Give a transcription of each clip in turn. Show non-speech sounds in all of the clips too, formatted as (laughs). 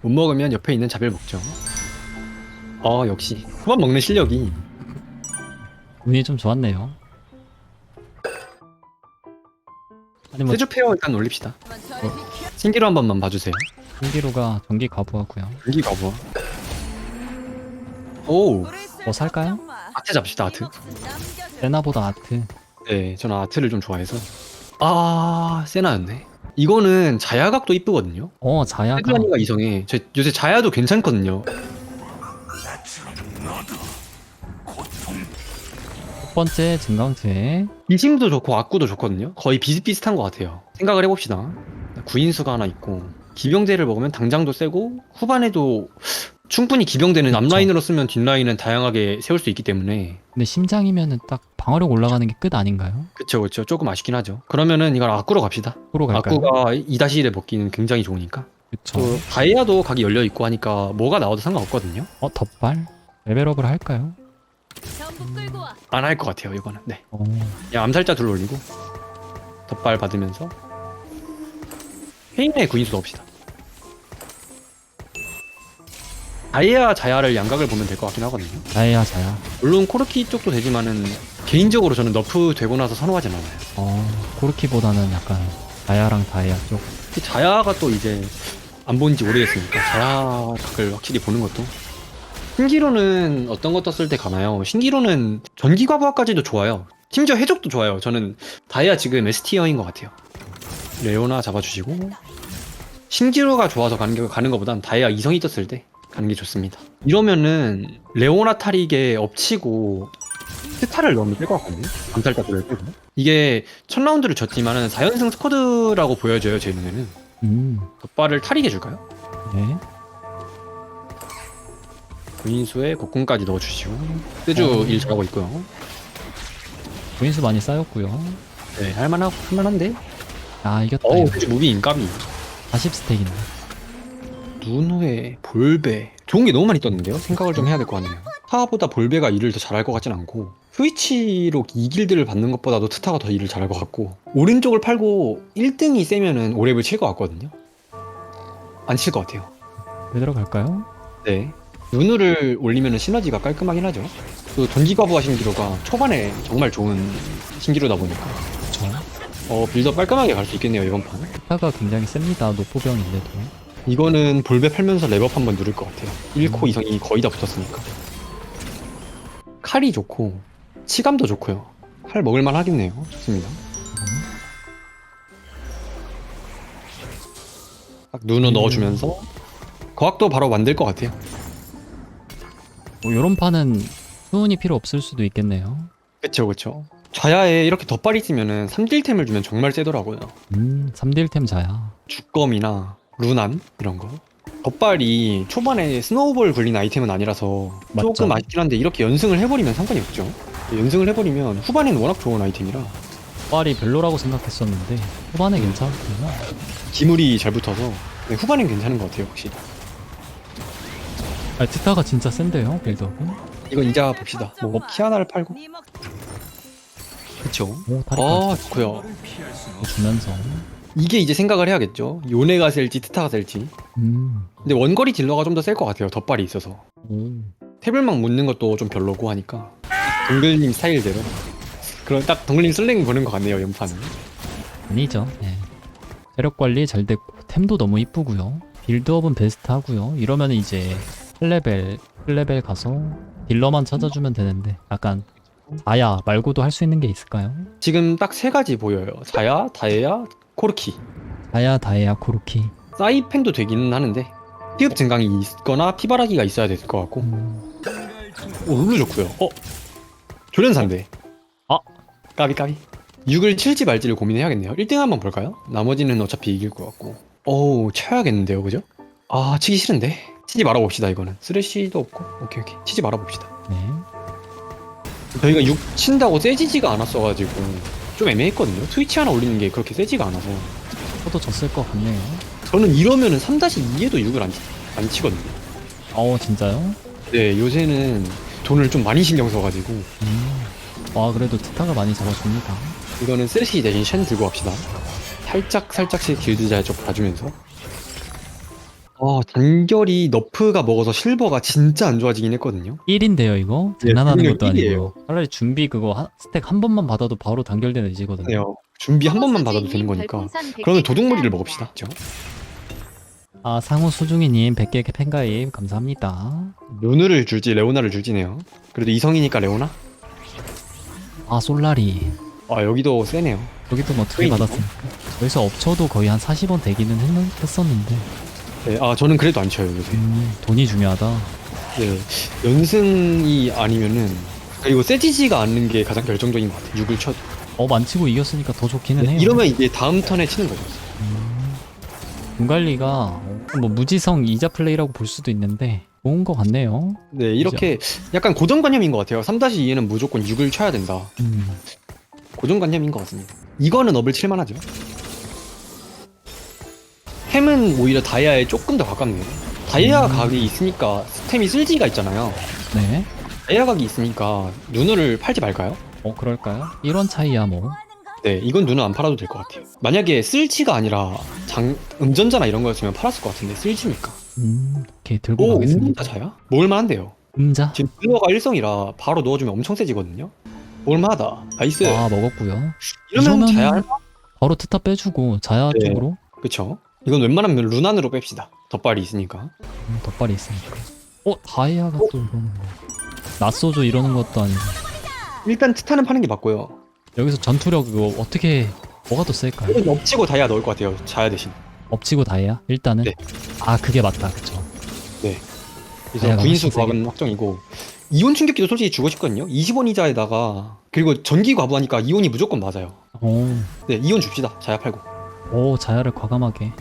못 먹으면 옆에 있는 자비를 먹죠. 어 역시 후반 먹는 실력이 운이 좀 좋았네요. 아니 뭐 세주 페어 일단 올립시다. 신기로 한 번만 봐주세요. 신기루가 전기 가부하고요. 여기 가보. 오뭐 살까요? 아트 잡시다 아트. 세나보다 아트. 네 저는 아트를 좀 좋아해서. 아 세나였네. 이거는 자야각도 이쁘거든요. 어 자야가 세주아니가 이성해. 저 요새 자야도 괜찮거든요. 첫 번째 증강체 이심도 좋고 악구도 좋거든요. 거의 비슷비슷한 것 같아요. 생각을 해봅시다. 구인수가 하나 있고 기병대를 먹으면 당장도 세고 후반에도 충분히 기병대는 그쵸. 앞라인으로 쓰면 뒷라인은 다양하게 세울 수 있기 때문에 근데 심장이면은 딱 방어력 올라가는 게 끝 아닌가요? 그쵸 그쵸 조금 아쉽긴 하죠. 그러면은 이걸 악구로 갑시다. 프로 갈까요? 악구가 2-1에 먹기는 굉장히 좋으니까. 그쵸. 또 다이아도 각이 열려 있고 하니까 뭐가 나와도 상관없거든요. 어 덧발? 레벨업을 할까요? 안할 것 같아요 이거는. 네. 어 그냥 암살자 둘 올리고 덧발 받으면서 페인의 구인수 넣읍시다. 다이아 자야를 양각을 보면 될 것 같긴 하거든요. 자야 자야. 물론 코르키 쪽도 되지만은 개인적으로 저는 너프 되고 나서 선호하진 않아요. 어 코르키보다는 약간 자야랑 다이아 쪽. 특히 자야가 또 이제 안 본지 오래됐으니까 자야 각을 확실히 보는 것도 신기로는 어떤 거 떴을 때 가나요? 신기로는 전기과부하까지도 좋아요. 심지어 해적도 좋아요. 저는 다이아 지금 S티어인 것 같아요. 레오나 잡아주시고 신기로가 좋아서 가는 게 가는 것보단 다이아 이성이 떴을 때 가는 게 좋습니다. 이러면은 레오나 탈익에 엎치고 스타를 넣으면 될 것 같거든요. 암살자 돌을 빼고 이게 첫 라운드를 졌지만은 4연승 스쿼드라고 보여져요 제 눈에는. 음 덧발을 탈익해 줄까요? 네. 구인수에 곡궁까지 넣어주시고 세주 어. 일 잘하고 있고요. 부인수 많이 쌓였고요. 네 할만하고 할만한데. 아 이겼다. 어우 이거. 세주 무비 인감이 40 스택이네. 누누에 볼베 좋은 게 너무 많이 떴는데요. 생각을 좀 해야 될 것 같네요. 타보다 볼베가 일을 더 잘할 것 같진 않고 스위치로 이 길드를 받는 것보다도 트타가 더 일을 잘할 것 같고 오른쪽을 팔고 1등이 세면은 오랩을 칠 것 같거든요. 안 칠 것 같아요. 왜 들어갈까요? 네. 누누를 올리면 시너지가 깔끔하긴 하죠. 또 전기과부하 신기로가 초반에 정말 좋은 신기로다 보니까 그쵸. 어 빌더 깔끔하게 갈 수 있겠네요 이번 판. 스타가 굉장히 셉니다. 노포병인데도. 이거는 볼베 팔면서 랩업 한번 누를 것 같아요. 1코 음. 이성이 거의 다 붙었으니까. 칼이 좋고 치감도 좋고요. 칼 먹을만 하겠네요. 좋습니다. 딱 누누 음. 넣어주면서 거학도 바로 만들 것 같아요. 뭐 요런 판은 수은이 필요 없을 수도 있겠네요. 그쵸 그쵸. 좌야에 이렇게 덧발 있으면은 3딜템을 주면 정말 세더라고요. 음 3딜템 자야. 주검이나 루난 이런 거. 덧발이 초반에 스노우볼 굴린 아이템은 아니라서 맞죠. 조금 아쉽긴 한데 이렇게 연승을 해버리면 상관이 없죠. 연승을 해버리면 후반에는 워낙 좋은 아이템이라 빨이 별로라고 생각했었는데 후반에 괜찮구나. 기물이 잘 붙어서 네, 후반엔 괜찮은 것 같아요 확실히. 아 티타가 진짜 센데요 빌드업이. 이거 이자 봅시다. 뭐 키아나를 팔고 그쵸. 오 다리 아 좋고요. 주면서. 이게 이제 생각을 해야겠죠. 요네가 셀지 트타가 셀지. 음. 근데 원거리 딜러가 좀 더 셀 것 같아요. 덧발이 있어서. 오. 태블망 묻는 것도 좀 별로고 하니까 동글님 스타일대로 그런 딱 동글님 슬랭 보는 것 같네요 연판은 아니죠. 네. 체력 관리 잘 됐고 템도 너무 이쁘고요. 빌드업은 베스트하고요. 이러면 이제 8레벨 1레벨 가서 딜러만 찾아주면 되는데 약간 아야 말고도 할 수 있는 게 있을까요? 지금 딱 세 가지 보여요 자야, 다이아, 코르키 아야 다이아 코르키. 사이펜도 되기는 하는데 피흡 증강이 있거나 피바라기가 있어야 될 것 같고 음. 오 룰루 좋고요 어? 조련사인데 아. 까비 까비 6을 칠지 말지를 고민해야겠네요 1등 한번 볼까요? 나머지는 어차피 이길 것 같고 어우 쳐야겠는데요 그죠? 아 치기 싫은데 치지 말아봅시다 이거는 쓰레쉬도 없고 오케이 오케이 치지 말아봅시다 네. 저희가 6 친다고 세지지가 않았어가지고 좀 애매했거든요. 트위치 하나 올리는 게 그렇게 세지가 않아서 저도 졌을 것 같네요. 저는 이러면은 3-2에도 6을 안, 치- 안 치거든요. 어 진짜요? 네, 요새는 돈을 좀 많이 신경 써가지고 음. 와 그래도 티타가 많이 잡아줍니다. 이거는 쓰레쉬 대신 쉔 들고 갑시다. 살짝 살짝씩 길드 자 쪽 봐주면서 어, 단결이 너프가 먹어서 실버가 진짜 안 좋아지긴 했거든요. 1인데요 이거? 네, 장난하는 분명 것도. 아니고 차라리 준비 그거 한, 스택 한 번만 받아도 바로 단결되는 의지거든요 네요. 준비 한 번만 받아도 되는 거니까. 그러면 도둑머리를 먹읍시다. 그죠? 아 상호 수중이님 100개 팬가입 감사합니다 루누를 줄지 레오나를 줄지네요. 그래도 이성이니까 레오나? 아 솔라리 아 여기도 세네요. 여기도 뭐 두개 트윈이요? 받았으니까 여기서 업쳐도 거의 한 40원 되기는 했는, 했었는데 네, 아 저는 그래도 안 쳐요 요새. 음, 돈이 중요하다 네, 연승이 아니면은 그리고 세지지가 않는 게 가장 결정적인 것 같아요. 6을 쳐도. 업 안 치고 이겼으니까 더 좋기는 네, 해요 이러면 이제 다음 턴에 치는 거죠. 음, 분갈리가 어, 뭐 무지성 이자 플레이라고 볼 수도 있는데 좋은 것 같네요 네, 이렇게 약간 고정관념인 것 같아요. 3-2에는 무조건 6을 쳐야 된다. 음, 고정관념인 것 같습니다. 이거는 업을 칠만하죠. 햄은 오히려 다이아에 조금 더 가깝네요. 다이아 음. 각이 있으니까 스템이 쓸지가 있잖아요. 네 다이아 각이 있으니까 누누를 팔지 말까요? 어 그럴까요? 이런 차이야 뭐 네, 이건 누누 안 팔아도 될 것 같아요. 만약에 쓸지가 아니라 장 음전자나 이런 거였으면 팔았을 것 같은데 쓸지니까. 음, 오케이 들고 오, 가겠습니다 음자 자야? 먹을만한데요. 음자 지금 딜러가 일성이라 바로 넣어주면 엄청 세지거든요. 먹을만하다. 나이스. 아 먹었고요 이러면 이러면은- 자야 할 바로 트타 빼주고 자야 네. 쪽으로 그쵸? 이건 웬만하면 루난으로 뺍시다. 덧발이 있으니까. 음, 덧발이 있으니까 어 다이아가 또 이러는 거 낯소조 이러는 것도 아니고 일단 트타는 파는 게 맞고요. 여기서 전투력 이거 어떻게 뭐가 더 셀까요? 이건 엎치고 다이아 넣을 것 같아요. 자야 대신. 엎치고 다이아 일단은 네. 아 그게 맞다 그쵸 그래서 다이아가 구인수 훨씬 과학은 확정이고 이온 충격기도 솔직히 주고 싶거든요. 20원 이자에다가 그리고 전기 과부하니까 이온이 무조건 맞아요. 오, 네, 이온 줍시다. 자야 팔고. 오 자야를 과감하게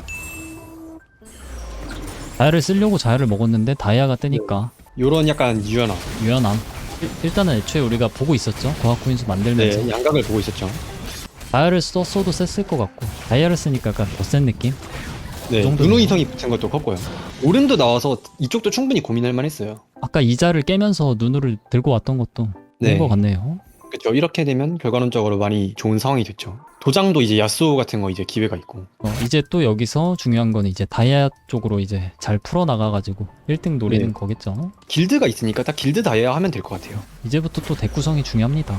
자야를 쓰려고 자야를 먹었는데 다이아가 뜨니까 요런 약간 유연함. 유연함 일- 일단은 애초에 우리가 보고 있었죠 과학구인수 만들면서 네, 양각을 보고 있었죠. 다이아를 썼어도 셌을 것 같고 다이아를 쓰니까 약간 더센 느낌? 네, 정도네요. 누누 이성이 붙은 것도 컸고요. 오른도 나와서 이쪽도 충분히 고민할 만했어요. 아까 이자를 깨면서 눈을 들고 왔던 것도 네. 그런 것 같네요 그렇죠. 이렇게 되면 결과론적으로 많이 좋은 상황이 됐죠. 도장도 이제 야스오 같은 거 이제 기회가 있고. 어, 이제 또 여기서 중요한 건 이제 다이아 쪽으로 이제 잘 풀어나가가지고 1등 노리는 네. 거겠죠 길드가 있으니까 딱 길드 다이아 하면 될 것 같아요. 이제부터 또 대구성이 중요합니다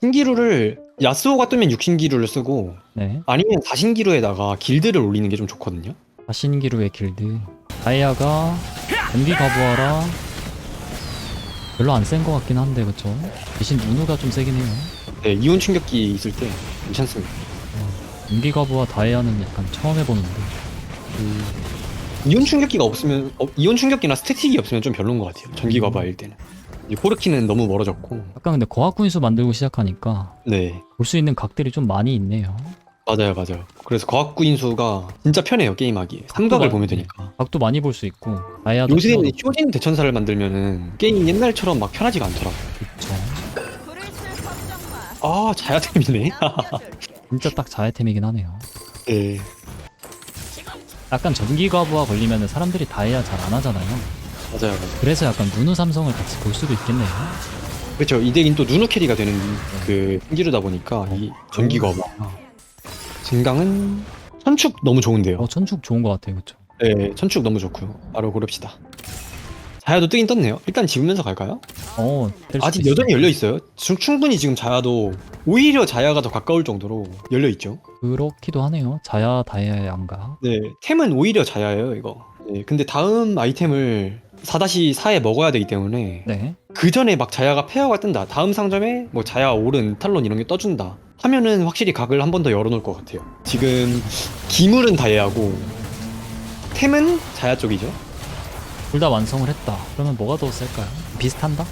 신기루를 야스오가 뜨면 육신기루를 쓰고 네 아니면 다신기루에다가 길드를 올리는 게 좀 좋거든요. 아신기루의 길드 다이아가 전기 가부하라 별로 안 센 것 같긴 한데 그쵸 대신 누누가 좀 세긴 해요 네, 이온 충격기 있을 때 괜찮습니다. 전기 가부와 다이아는 약간 처음 해보는데 음, 이온 충격기가 없으면 어, 이온 충격기나 스태틱이 없으면 좀 별론 것 같아요. 전기과부하일 때는. 이 포르키는 너무 멀어졌고. 약간 근데 거학군수 만들고 시작하니까 네, 볼 수 있는 각들이 좀 많이 있네요 맞아요, 맞아요. 그래서 과학구 인수가 진짜 편해요 게임하기. 삼각을 또 보면 많- 되니까. 각도 많이 볼 수 있고 다이아도 요새는 효진 대천사를 만들면은 게임 옛날처럼 막 편하지가 않더라고요. 좋죠 아 자야템이네. (laughs) 진짜 딱 자해템이긴 하네요 네, 약간 전기 가부와 걸리면은 사람들이 다이아 잘 안 하잖아요 맞아요, 맞아요. 그래서 약간 누누 삼성을 같이 볼 수도 있겠네요 그렇죠. 이 덱인 또 누누 캐리가 되는 그 신기루다 보니까 이 전기 과부. 증강은 천축 너무 좋은데요. 어 천축 좋은 것 같아요 그쵸 네, 천축 너무 좋고요. 바로 고릅시다. 자야도 뜨긴 떴네요. 일단 집으면서 갈까요? 어, 뗄 수도 아직 있어요. 여전히 열려 있어요. 충- 충분히 지금 자야도 오히려 자야가 더 가까울 정도로 열려 있죠. 그렇기도 하네요. 자야 다이아의 양가. 네, 템은 오히려 자야예요, 이거. 네, 근데 다음 아이템을 4-4에 먹어야 되기 때문에 네. 그 전에 막 자야가 페어가 뜬다. 다음 상점에 뭐 자야 오른 탈론 이런 게 떠준다. 하면은 확실히 각을 한 번 더 열어놓을 것 같아요. 지금 기물은 다이아고 템은 자야 쪽이죠. 둘 다 완성을 했다. 그러면 뭐가 더 셀까요? 비슷한다?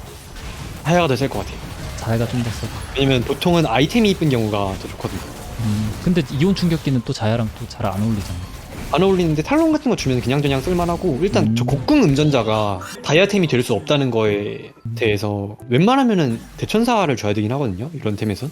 자야가 더 셀 것 같아요. 자야가 좀 더 세다. 왜냐면 보통은 아이템이 이쁜 경우가 더 좋거든요. 음, 근데 이온 충격기는 또 자야랑 또 잘 안 어울리잖아. 안 어울리는데 탈론 같은 거 주면 그냥저냥 쓸만하고 일단 음. 저 곡궁 음전자가 다이아템이 될 수 없다는 거에 대해서 웬만하면은 대천사를 줘야 되긴 하거든요 이런 템에선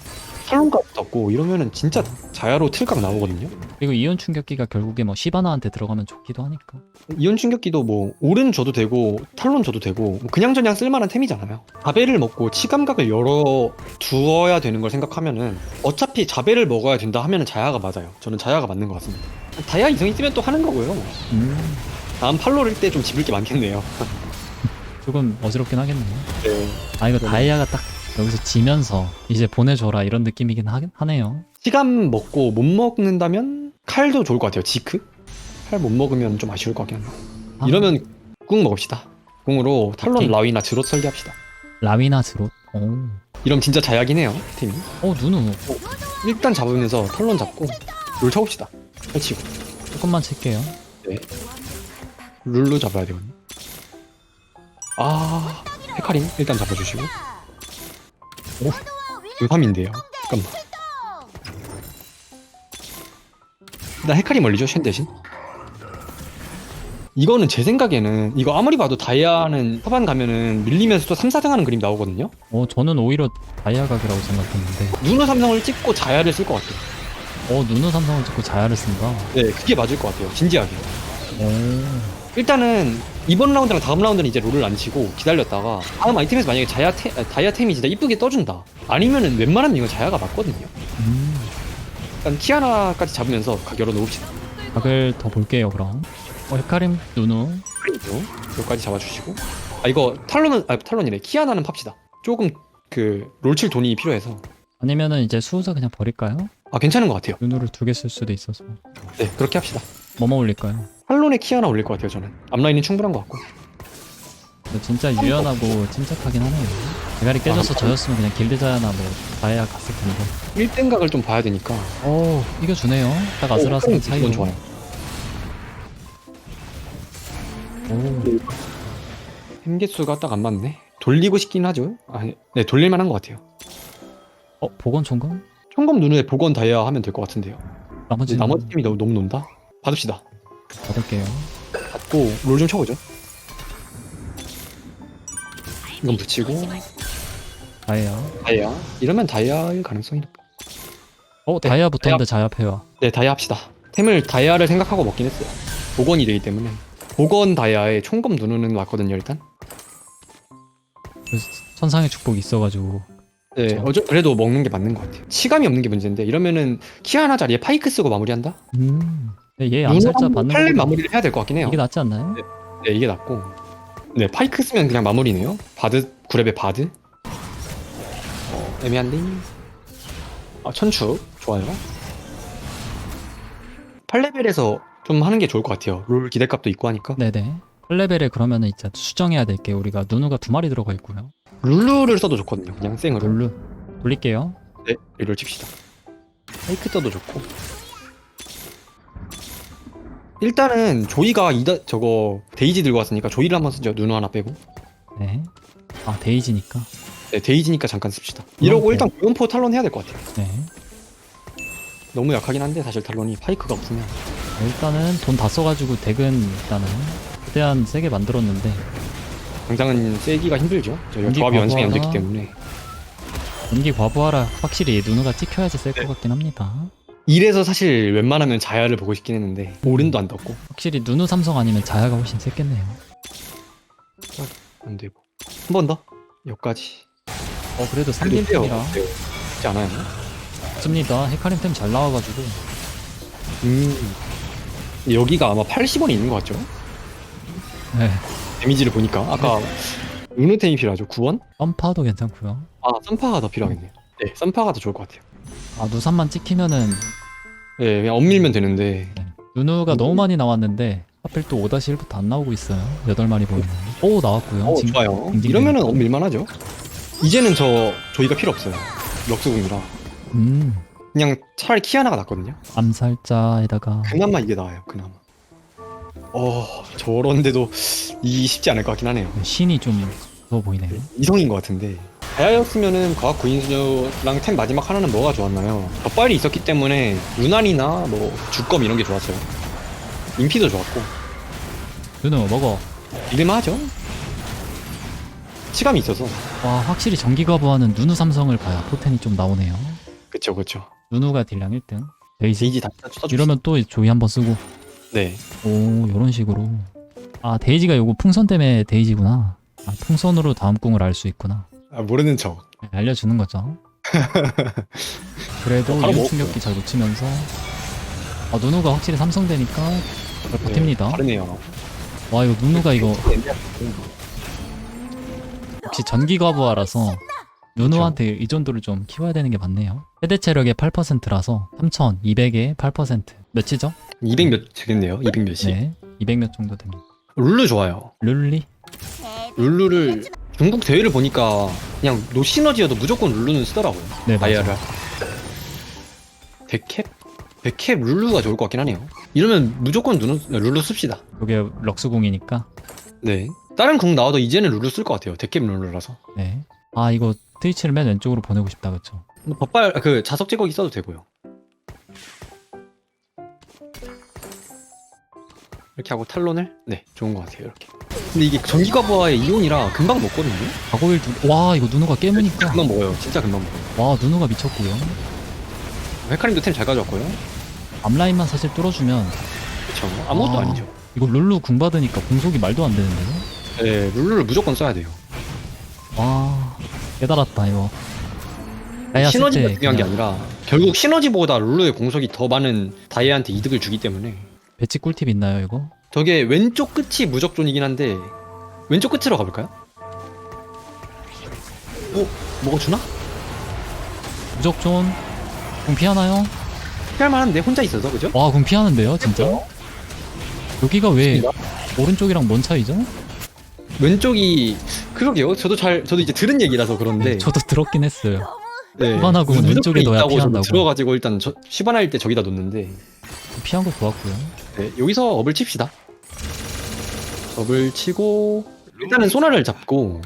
탈론까지 떴고 이러면은 진짜 자야로 틀각 나오거든요 그리고 이온 충격기가 결국에 뭐 시바나한테 들어가면 좋기도 하니까. 이온 충격기도 뭐 오른 줘도 되고 탈론 줘도 되고 뭐 그냥 저냥 쓸만한 템이잖아요 자배를 먹고 치감각을 열어 두어야 되는 걸 생각하면은 어차피 자배를 먹어야 된다 하면은 자야가 맞아요 저는 자야가 맞는 것 같습니다 다이아 이성이 뜨면 또 하는 거고요 음, 다음 팔로를 때 좀 집을 게 많겠네요. 조금 어지럽긴 하겠네요. 네. 아 이거 그러네. 다이아가 딱 여기서 지면서 이제 보내줘라 이런 느낌이긴 하, 하네요. 시간 먹고 못 먹는다면 칼도 좋을 것 같아요. 지크? 칼 못 먹으면 좀 아쉬울 것 같긴 한데. 아, 이러면 궁 먹읍시다. 궁으로 탈론 오케이. 라위나 드롯 설계합시다. 라위나 드롯. 오, 이러면 진짜 자약이네요 팀이. 어 누누 일단 잡으면서 탈론 잡고 룰 쳐봅시다. 펼치고. 조금만 칠게요. 룰로 잡아야 되거든요. 아, 헤카림 일단 잡아주시고. 오, 음함인데요. 잠깐만. 일단 헤카림 올리죠, 쉔 대신. 이거는 제 생각에는 이거 아무리 봐도 다이아는 후반 가면은 밀리면서 또 3, 4등 하는 그림 나오거든요. 어 저는 오히려 다이아 각이라고 생각했는데. 누누 삼성을 찍고 자야를 쓸 것 같아요. 어 누누 삼성을 찍고 자야를 쓴다. 네, 그게 맞을 것 같아요. 진지하게. 오. 일단은 이번 라운드랑 다음 라운드는 이제 롤을 안 치고 기다렸다가 다음 아이템에서 만약에 자야 템, 아, 다이아템이 진짜 이쁘게 떠준다 아니면은 웬만하면 이거 자야가 맞거든요 음. 일단 키아나까지 잡으면서 각 열어놓읍시다 각을 더 볼게요 그럼. 어 헤카림 누누. 그리고 여기까지 잡아주시고 아 이거 탈론은 아 탈론이래 키아나는 팝시다 조금 그 롤칠 돈이 필요해서 아니면은 이제 수호자 그냥 버릴까요? 아 괜찮은 것 같아요 누누를 두 개 쓸 수도 있어서. 네 그렇게 합시다 뭐뭐 올릴까요? 탈론에 키아나 올릴 것 같아요 저는 앞라인이 충분한 것 같고 근데 진짜 유연하고 침착하긴 하네요. 대가리 깨져서 아, 저였으면 그냥 길드자나 뭐 다이아 갔을 텐데. 1등 각을 좀 봐야 되니까 오 이겨주네요. 딱 아슬아슬한 오, 차이로. 이건 좋아요 오 햄개수가 딱 안 맞네 돌리고 싶긴 하죠 아, 네 돌릴만한 것 같아요 어 보건 총검? 총검 눈에 복원 다이아 하면 될 것 같은데요. 나머지 나머지 팀이 너무, 너무 논다. 받읍시다. 받을게요. 받고 롤 좀 쳐보죠. 이건 붙이고 다이아. 다이아. 이러면 다이아일 가능성이 높아. 어 다이아 붙었는데 자야 패와. 네 다이아 합시다. 템을 다이아를 생각하고 먹긴 했어요. 복원이 되기 때문에 복원 다이아에 총검 누누는 왔거든요 일단. 그 천상의 축복이 있어가지고. 네. 어저 그래도 먹는 게 맞는 것 같아요. 치감이 없는 게 문제인데 이러면은 키아나 자리에 파이크 쓰고 마무리한다. 음. 얘 암살자 받는 팔렘 거 마무리를 해야 될 것 같긴 해요. 이게 낫지 않나요? 네. 이게 낫고. 네 파이크 쓰면 그냥 마무리네요. 바드 구랩의 바드. 어, 애매한데 아 천축 좋아요. 8레벨에서 좀 하는 게 좋을 것 같아요. 롤 기대값도 있고 하니까. 네네. 8레벨에 그러면은 이제 수정해야 될 게 우리가 누누가 두 마리 들어가 있고요. 룰루를 써도 좋거든요. 그냥 생으로. 룰루. 돌릴게요. 네 룰을 칩시다. 파이크 써도 좋고 일단은 조이가 이다 저거 데이지 들고 왔으니까 조이를 한번 쓰죠 누누 하나 빼고 네. 아 데이지니까. 네 데이지니까 잠깐 씁시다 이러고 네. 일단 고연포 탈론 해야 될 것 같아요 네. 너무 약하긴 한데 사실 탈론이 파이크가 없으면 일단은 돈 다 써가지고 덱은 일단은 최대한 세게 만들었는데 당장은 세기가 힘들죠. 저희가 연기 조합이 완성이 안 과부하나? 됐기 때문에 연기 과부하라 확실히 누누가 찍혀야지 셀것 네. 같긴 합니다. 이래서 사실 웬만하면 자야를 보고 싶긴 했는데 오른도 안 떴고 확실히 누누 삼성 아니면 자야가 훨씬 셌겠네요. 안 되고 한 번 더 여기까지 어 그래도 그래도 3딜 빼요. 템이라 네, 쉽지 않아요. 좋습니다. 헤카림 템 잘 나와가지고 음 여기가 아마 80원이 있는 것 같죠? 네. 데미지를 보니까 아까 루누템이 필요하죠. 9원? 썸파도 괜찮고요. 아 썬파가 더 필요하겠네요. 네 썬파가 더 좋을 것 같아요. 아 누산만 찍히면은 네 그냥 엇밀면 되는데 누누가 음. 너무 많이 나왔는데 하필 또 5-1부터 안 나오고 있어요. 8마리 보이면. 오 나왔고요. 어 지금 좋아요. 징징 이러면은 엇밀만 하죠. 이제는 저 조이가 필요 없어요. 럭스궁이라 음 그냥 차라리 키아나가 낫거든요. 암살자에다가 그나마 이게 나아요 그나마 어 저런데도 이기 쉽지 않을 것 같긴 하네요 신이 좀 무서워 보이네요. 이성인 것 같은데 다야였으면은 과학 구인수랑 템 마지막 하나는 뭐가 좋았나요? 덧발이 있었기 때문에 유난이나 뭐 주검 이런 게 좋았어요. 인피도 좋았고. 누누 먹어. 믿을만하죠. 치감이 있어서. 와 확실히 전기가부하는 누누 삼성을 봐야 포텐이 좀 나오네요. 그쵸 그쵸. 누누가 딜량 1등. 데이지. 써줍시다 이러면 또 조이 한번 쓰고. 네. 오 요런 식으로. 아 데이지가 요거 풍선 때문에 데이지구나. 아 풍선으로 다음 궁을 알 수 있구나 아, 모르는 척 네, 알려주는 거죠 (laughs) 그래도 바로 먹었고요. 충격기 잘 놓치면서 아 누누가 확실히 삼성 되니까 잘 네, 버팁니다 다르네요 와 이거 누누가 이거 역시 전기 과부하라서 누누한테 의존도를 좀 키워야 되는 게 맞네요. 최대 체력의 8%라서 3200에 8% 몇이죠? 200 몇 되겠네요. 200 몇이. 네, 200 몇 정도 됩니다. 룰루 좋아요. 룰리? 룰루를 중국 대회를 보니까 그냥 노 시너지여도 무조건 룰루는 쓰더라고요. 네. 맞아요. 백캡? 백캡 룰루가 좋을 것 같긴 하네요. 이러면 무조건 룰루, 룰루 씁시다. 이게 럭스궁이니까. 네. 다른 궁 나와도 이제는 룰루 쓸 것 같아요. 데캡 룰루라서. 네. 아 이거 트위치를 맨 왼쪽으로 보내고 싶다 그쵸? 뭐 덧발 그 자석 제거기 써도 되고요. 이렇게 하고 탈론을 네 좋은 것 같아요 이렇게. 근데 이게 전기가부하의 이온이라 금방 먹거든요. 가고일 두... 와 이거 누누가 깨무니까 금방 먹어요. 진짜 금방 먹어요. 와 누누가 미쳤고요. 헤카림도 템 잘 가져왔고요. 앞라인만 사실 뚫어주면 그렇죠. 아무것도 아. 아... 니죠 이거 룰루 궁 받으니까 공속이 말도 안 되는데요? 네 룰루를 무조건 써야 돼요. 와 깨달았다 이거. 다이아 시너지가 때 중요한 게 그냥 아니라 결국 시너지보다 룰루의 공속이 더 많은 다이아한테 이득을 주기 때문에 배치 꿀팁 있나요 이거? 저게 왼쪽 끝이 무적존이긴 한데 왼쪽 끝으로 가볼까요? 어? 뭐가 주나? 무적존 궁 피하나요? 피할 만한데 혼자 있어서 그죠? 와 궁 피하는데요 진짜? 여기가 왜. 오른쪽이랑 뭔 차이죠? 왼쪽이 그러게요. 저도 잘 저도 이제 들은 얘기라서 그런데 저도 들었긴 했어요. 네. 시바나궁은 무조건 왼쪽에 넣어야 있다고 저도 피한다고. 들어가지고 일단 저 시바나일 때 저기다 놓는데 피한 거 좋았고요. 네, 여기서 업을 칩시다. 업을 치고 일단은 소나를 잡고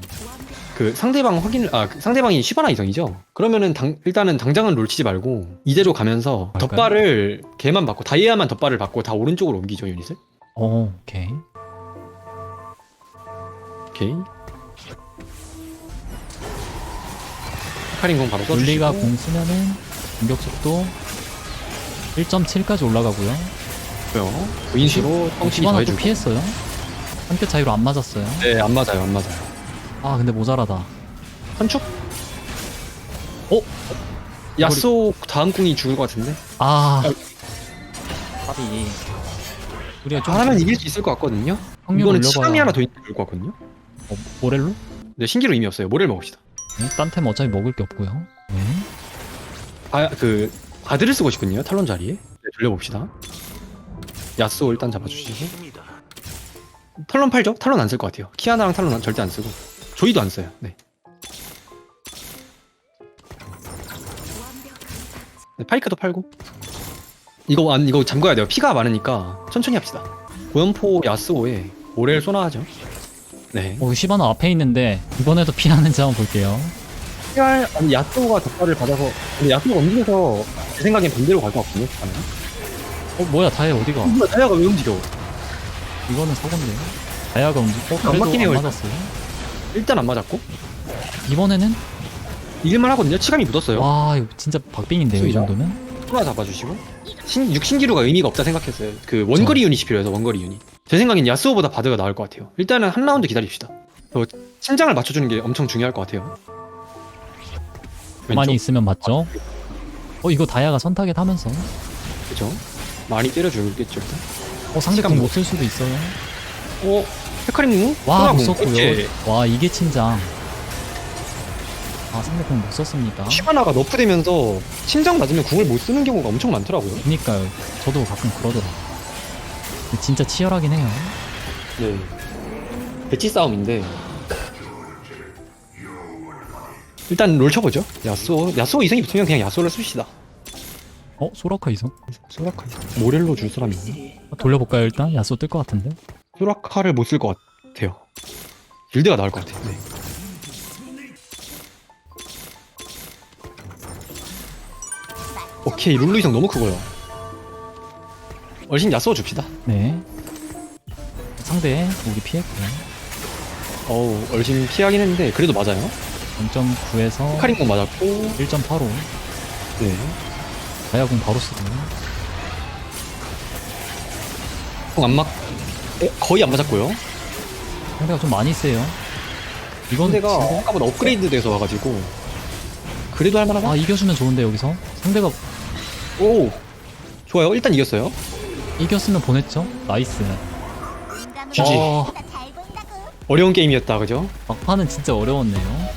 그 상대방 확인을 아그 상대방이 시바나 이성이죠. 그러면은 당, 일단은 당장은 롤 치지 말고 이대로 가면서? 덧발을 걔만 받고 다이아만 덧발을 받고 다 오른쪽으로 옮기죠 유닛을. 어 오케이. 오케이. 카린 공 바로 써주시고 룰리가 공 쓰면은 공격 속도 1.7까지 올라가고요. 고요. 인수로 뻥치기 시바나 또 더해주고. 피했어요. 한끗 차이로 안 맞았어요. 네, 안 맞아요, 안 맞아요. 아 근데 모자라다. 한축? 어? 야쏘 다음 궁이 죽을 것 같은데? 아. 답이. 우리가 좀 잘하면 이길 수 있을 것 같거든요? 확률 이거는 올려봐야. 치감이 하나 더 있는 게 좋을 것 같거든요? 어, 모렐로? 네, 신기로 의미 없어요. 모래를 먹읍시다. 네, 딴템 어차피 먹을 게 없고요. 네. 아, 그, 바드를 쓰고 싶군요. 탈론 자리에. 네, 돌려봅시다. 야쏘 일단 잡아주시고. 탈론 팔죠? 탈론 안 쓸 것 같아요. 키아나랑 탈론 절대 안 쓰고. 조이도 안 써요. 네. 네, 파이크도 팔고. 이거 안 이거 잠가야 돼요. 피가 많으니까 천천히 합시다. 고연포 야스오에 모렐 소나하죠. 네. 어, 시바나 앞에 있는데 이번에도 피하는지 한번 볼게요. 피할 아니 야스오가 덕발을 받아서 근데 야스오가 움직여서 제 생각엔 반대로 갈 것 같거든요. 가면. 어 뭐야 다이 어디가? 어, 다이아가 왜 움직여? 이거는 사고인데요. 다이아가 움직. 어안 그래도 맞긴 해요, 안 일단. 맞았어요. 일단 안 맞았고 이번에는 이길만 하거든요. 치감이 묻었어요. 와 이거 진짜 박빙인데요 이 수위라? 정도면? 소나 잡아주시고 신, 육신기류가 의미가 없다 생각했어요. 그 원거리 유닛이 필요해서 원거리 유닛. 제 생각엔 야스오보다 바드가 나을 것 같아요. 일단은 한 라운드 기다립시다. 저 심장을 맞춰주는 게 엄청 중요할 것 같아요. 많이 있으면 맞죠? 어 이거 다이아가 선타겟 하면서 그죠? 많이 때려주겠죠. 일단. 어 상대 시간 공못 쓸 수도 있어요. 어, 헤카림무? 와못 소나공. 썼고요. 와 이게 친장. 아 상대 공못 썼습니다. 시바나가 너프되면서 심장 맞으면 궁을 못 쓰는 경우가 엄청 많더라고요. 그니까요. 저도 가끔 그러더라. 근데 진짜 치열하긴 해요. 네. 배치 싸움인데. 일단 롤 쳐보죠. 야스오, 야스오 이성이 붙으면 그냥 야스오를 씁시다. 어 소라카 이성? 소라카 모렐로 줄 사람이 있나? 돌려볼까요 일단? 야쏘 뜰 것 같은데? 소라카를 못 쓸 것 같아요. 길드가 나을 것 같아요. 네. 오케이 룰루 이성 너무 크고요. 얼씬 야스오 줍시다. 네. 상대 우리 피했고요. 어우 얼씬 피하긴 했는데 그래도 맞아요. 0.9에서 카링공 맞았고 1.85. 네. 다이아공 바로 쓰고요. 공안 맞... 에, 거의 안 맞았고요. 상대가 좀 많이 세요. 이건 상대가 진짜- 아까보다 업그레이드 돼서 와가지고 그래도 할만하다. 아 이겨주면 좋은데 여기서 상대가 오 좋아요. 일단 이겼어요. 이겼으면 보냈죠. 나이스. GG. 어, 어려운 게임이었다 그죠? 막판은 진짜 어려웠네요.